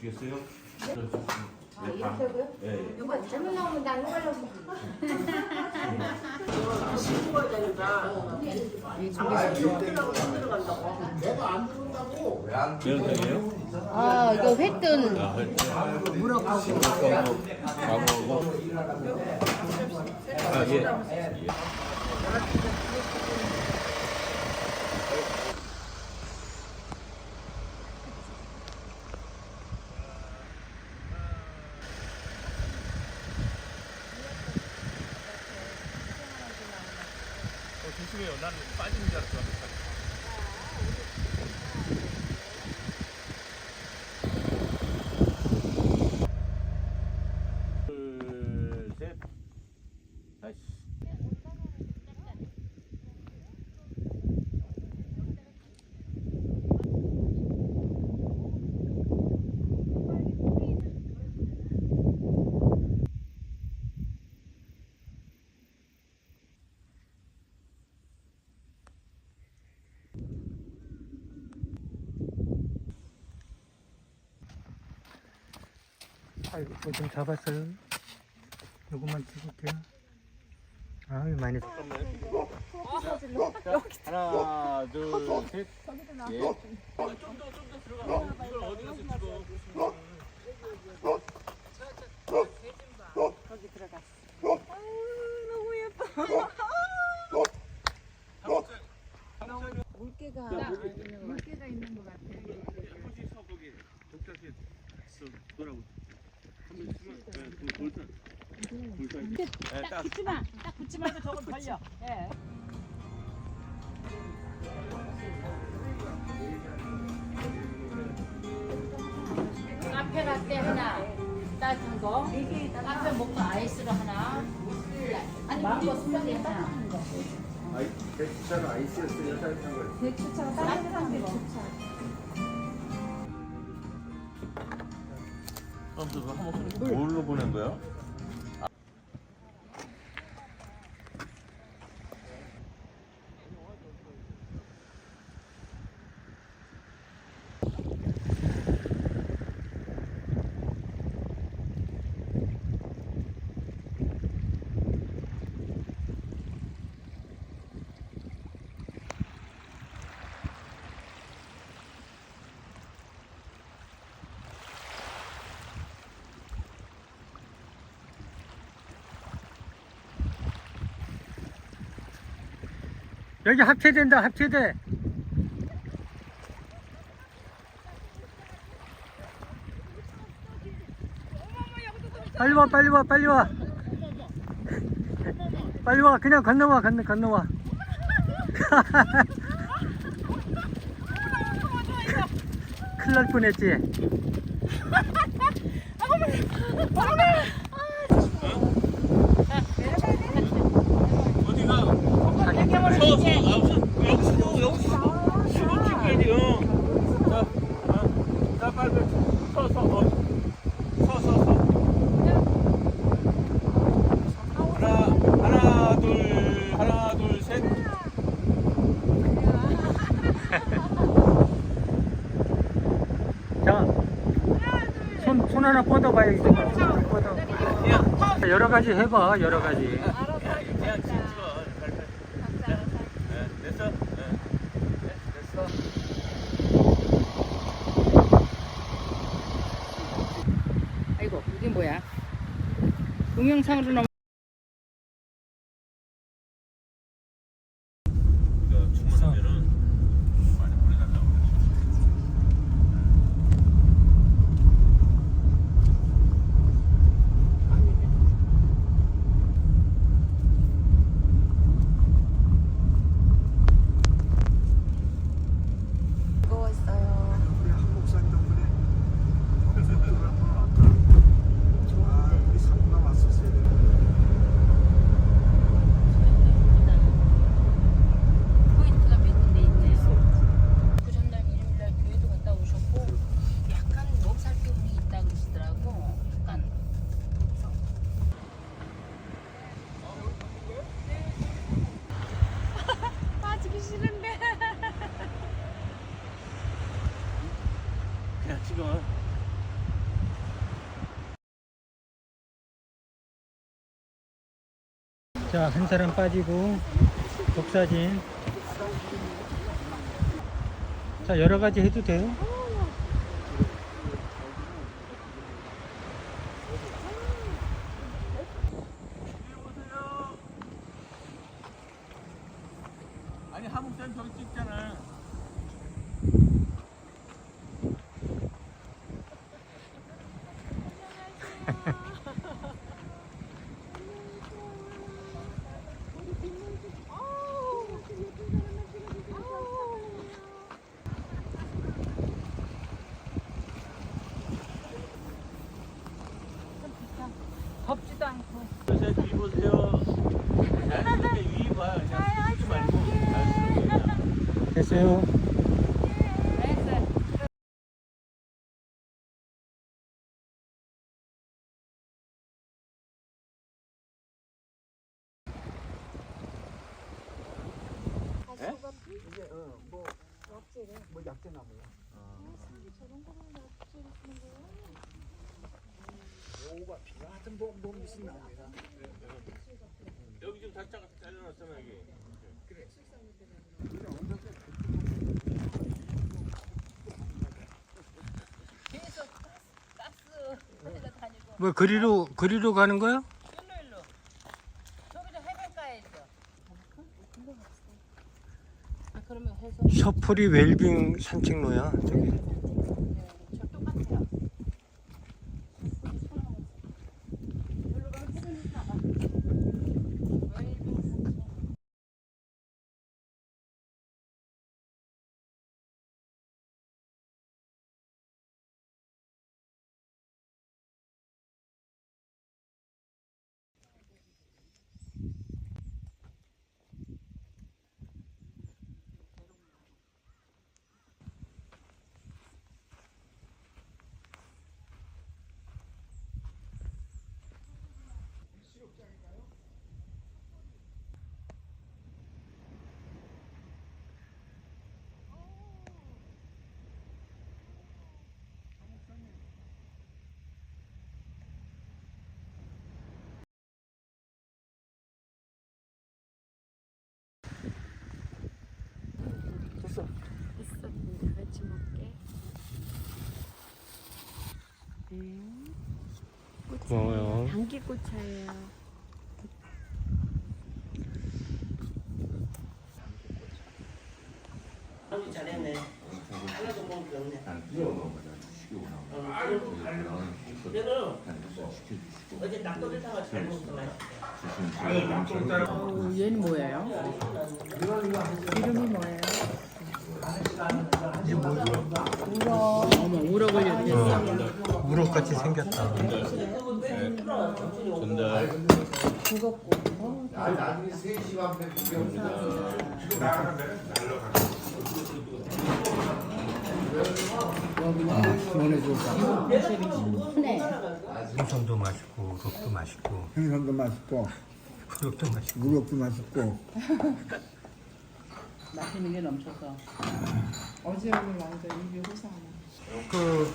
주시겠어요? 아, 이렇게요? 네. 이거 잘못 나오면 나 이걸로 매운탕이에요? 아 이거 횟돈 아, 물어가고. 가고. 아, 예. 예. 어, 조심해요. 나는 빠지는 줄 알았어. 둘, 셋. 다시. 아이고, 뭐좀 잡았어요. 요것만 찍을게요. 아유, 많이. 하나, 둘, 셋. 예. 좀더 좀더 들어가. 어디 가서 찍어? 물개가 물개가 있는 것 같아. 거기 서 거기 독자세 서 돌아보. 한번 있으면 그 볼산. 볼산. 네, 딱. 붙지 마. 딱 붙지 말고 저건 벌려. 예. 카페 라떼 하나 따뜻한 거. 카페 먹고 아이스로 하나. 아니 망고 스무디 하나. 아이, 백차가 아이스였어요, 따뜻한 걸. 따뜻한 거. 아무튼 그 한번 뭘로 보낸 거야? 여기 합체된다, 합체돼. 빨리 와, 빨리 와, 빨리 와. 빨리 와, 그냥 건너와, 건너, 건너와. 큰일 날 뻔했지. 어디가? 서, 서, 아, 여기서, 여기서, 수건 찍어야지, 어. 자, 어. 자, 빨리, 빨리. 서, 서, 어. 서, 서, 서. 하나, 하나, 둘, 하나, 둘, 셋. 자, 손, 손 하나 뻗어봐요, 이제. 손 뻗어. 여러 가지 해봐, 여러 가지. 그냥 찍어. 빨리, 빨리. 네, 됐어? 네. 됐어. 아이고 이게 뭐야? 동영상으로 넘. 그러니까 주문하면은 많이 오래 간다고 그러지. 우리 한 목사님 덕분에 한번 왔다. 아, 우리 사고가 왔었어야 되는데. 자, 한 사람 빠지고, 독사진. 자, 여러 가지 해도 돼요? 아니 한국산 저기 찍잖아. 덥지도 않고. 그래서 위 보세요. 자연스럽게 위 봐. 그냥 쓰지 말고 자연스럽게 그냥. 됐어요. 뭐 약재 나무야. 요 가 비가 하여튼 뭐, 뭐 무슨 나무야. 여기 좀 살짝 잘라놨잖아 여기. 계속 가스 다니고 뭐, 그리로, 그리로 가는 거야? 일로 일로. 저기도 해변가에 있어. 아 그러면 해서 서풀이 웰빙 산책로야, 저기. 저 똑같아요. 여기로 가면 해변이 나가. 웰빙 산책. 됐어. 같이 먹게. 고마워요. 당기꽃차예요. 잘했네. 하나도 어제 타가 잘 먹었어. 어, 얘는 뭐예요? 이름이 뭐예요? 어머 우럭을 이렇게 어, 우럭같이 생겼다. 나중에 3시 반에 생선도 맛있고, 우럭도 맛있고, 생선도 맛있고 우럭도 맛있고. 무럭도 맛있고 맛있는 게 넘쳐서. 어제 오늘 완전 입이 호상하네. 그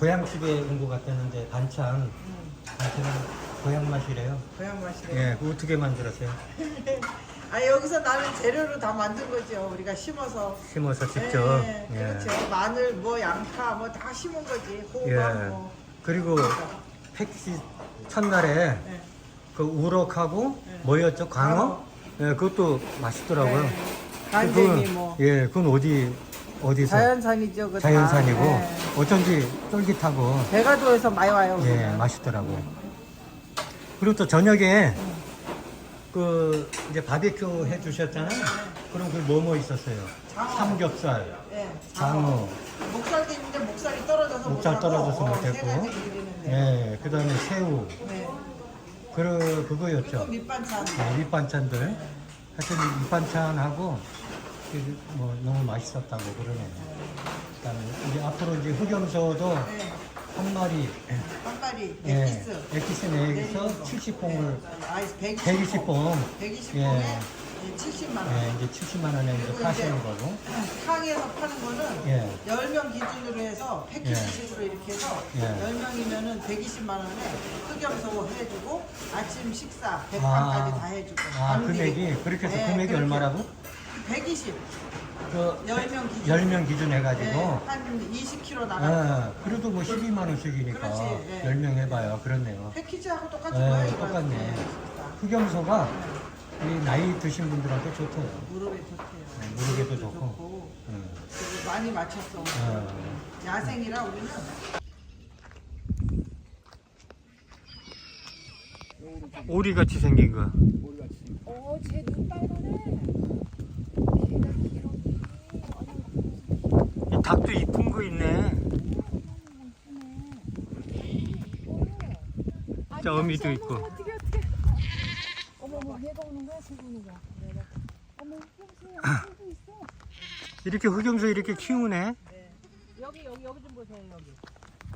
고향집에 온 것 같았는데 반찬 반찬은 고향 맛이래요. 고향 맛이래요. 예, 그 어떻게 만들었어요? 아 여기서 나는 재료로 다 만든 거죠. 우리가 심어서. 심어서 직접. 예, 예. 그렇죠. 마늘, 뭐 양파, 뭐 다 심은 거지. 호박, 예. 뭐. 그리고 패키지 첫날에 예. 그 우럭하고 뭐였죠? 광어? 예, 그것도 맛있더라고요. 네. 간쟁이 그건- 뭐. 예, 그건 어디 어디서 자연산이죠. 다. 자연산이고 예. 어쩐지 쫄깃하고 대가도에서 많이 와요. 예, 우리는. 맛있더라고요. 그리고 또 저녁에 그 이제 바베큐 해 주셨잖아요. 그럼 그 뭐뭐 있었어요? 장어. 삼겹살, 예. 장어, 목살도 있는데 목살이 떨어져서 목살 못하고, 떨어져서 어, 못했고, 세 가지. 예, 그다음에 새우, 네. 그또 그거였죠. 밑반찬. 네, 밑반찬들. 하여튼 밑반찬하고 그 뭐 너무 맛있었다고 그러네요. 그다음에 이제 앞으로 이제 흑염소도 네. 한 마리, 한 마리. 예, 엑기스. 엑기스 내에서 70봉을 아이 120봉. 120봉. 120봉에 예. 이제 70만 원. 예, 이제 70만 원에 이제 파시는 거고. 항에서 파는 거는 예. 10명 기준으로 해서 패키지식으로 이렇게 해서 예. 10명이면은 120만 원에 흑염소 해주고 아침 식사 100판까지 아. 다 해주고 아, 밤 금액이 그렇게 해서 네, 금액이. 얼마라고? 120 그 10명 기준 10명 기준 해가지고. 네, 한 20kg 나가는 예, 그래도 뭐 12만 원씩이니까 그렇지, 예. 10명 해봐요. 그렇네요. 패키지하고 똑같은 네, 이거 똑같네. 흑염소가 이 나이 드신 분들한테 좋대요. 무릎에 좋대요 네, 무릎에도 좋고. 좋고 음. 그리고 많이 맞췄어 어. 야생이라 우리는 오리 같이 생긴 거. 어, 쟤눈 빨간해. 걔가 길어. 이 닭도 이쁜 거 있네. 자, 어미도 있고. 어떻게 어떻게? 어머 어머 얘가 오는 거야, 쟤가 오는 거야. 어머 흑염소야, 도 있어. 이렇게 흑염소 이렇게 키우네. 여기 여기 여기 좀 보세요 여기.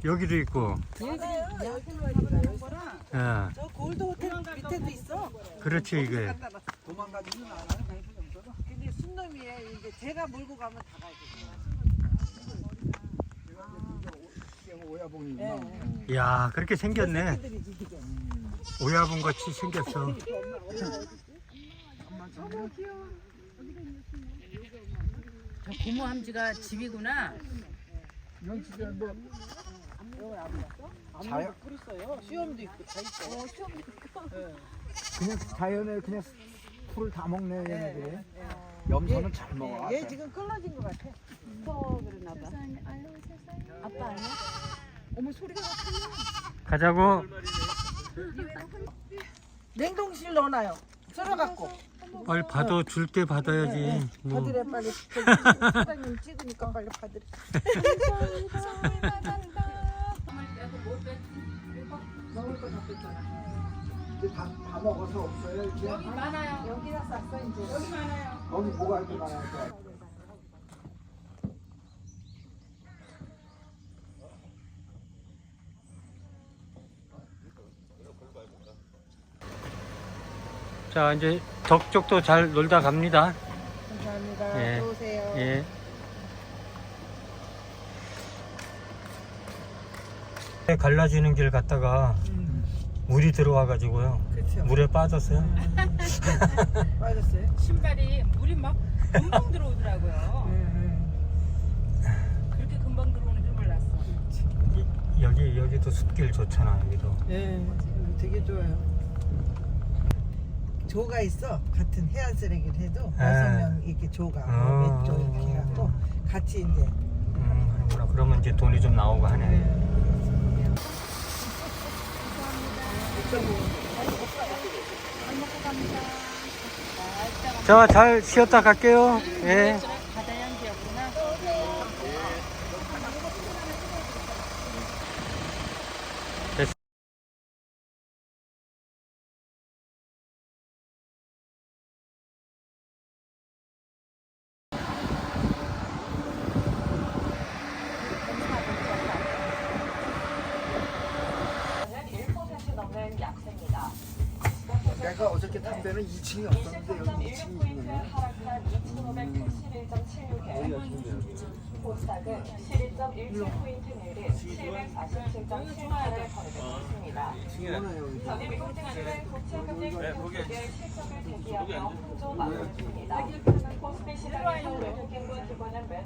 여기도 있고. 예, 저 골드 호텔 밑에도 있어 그렇지 이게. 도망가지는 않아요 근데 순놈이에 이게 제가 몰고 가면 다 가야 돼 야, 그렇게 생겼네. 오야분 같이 생겼어. 저 고모 함지가 집이구나. 자연? 뿌렸어요. 수염도 있고 다 있어 그냥 자연에 그냥 풀을 다 먹네 얘네들이. 염소는 잘 먹어. 얘 지금 끌러진 것 같아. 아빠 아니야? 어머 소리가 가자고. 냉동실 넣어놔요 썰어갖고 빨리 받아 줄 때 받아야지. 뭐. 받으래 빨리 사장님 찍으니까 빨리 받으래 이제 다, 다 먹어서 없어요 이제. 여기 많아요. 여기다 쌌어 이제 여기 많아요 거기 뭐가 이렇게 많아요? 자, 이제 덕 쪽도 잘 놀다 갑니다. 감사합니다 예. 또 오세요 예. 갈라지는 길 갔다가 물이 들어와 가지고요. 그렇죠 물에 빠졌어요. 빠졌어요 신발이 물이 막 금방 들어오더라고요. 네, 그렇게 금방 들어오는 줄 몰랐어. 이- 여기 여기도 숲길 좋잖아. 여기도. 네, 여기 되게 좋아요. 조가 있어. 같은 해안 쓰레기를 해도 네. 여섯 명 이렇게 조가 아. 몇조 이렇게 해갖고 같이 이제 음, 그러구나. 그러면 이제 돈이 좀 나오고 하네. 자, 잘 쉬었다 갈게요. 예. 바다 향기였구나. 됐어. 탄 데는 2층이 없었는데 여기 2층이 있네. 코스닥은 12.17포인트 내린 747.7만원을 거래됐습니다. 이거는 여기. 전일 미국 증시는 국채금리 조정의 실적을 대비하며 홍조 마무리입니다. 코스피 시장에서 외국인과 기관은 매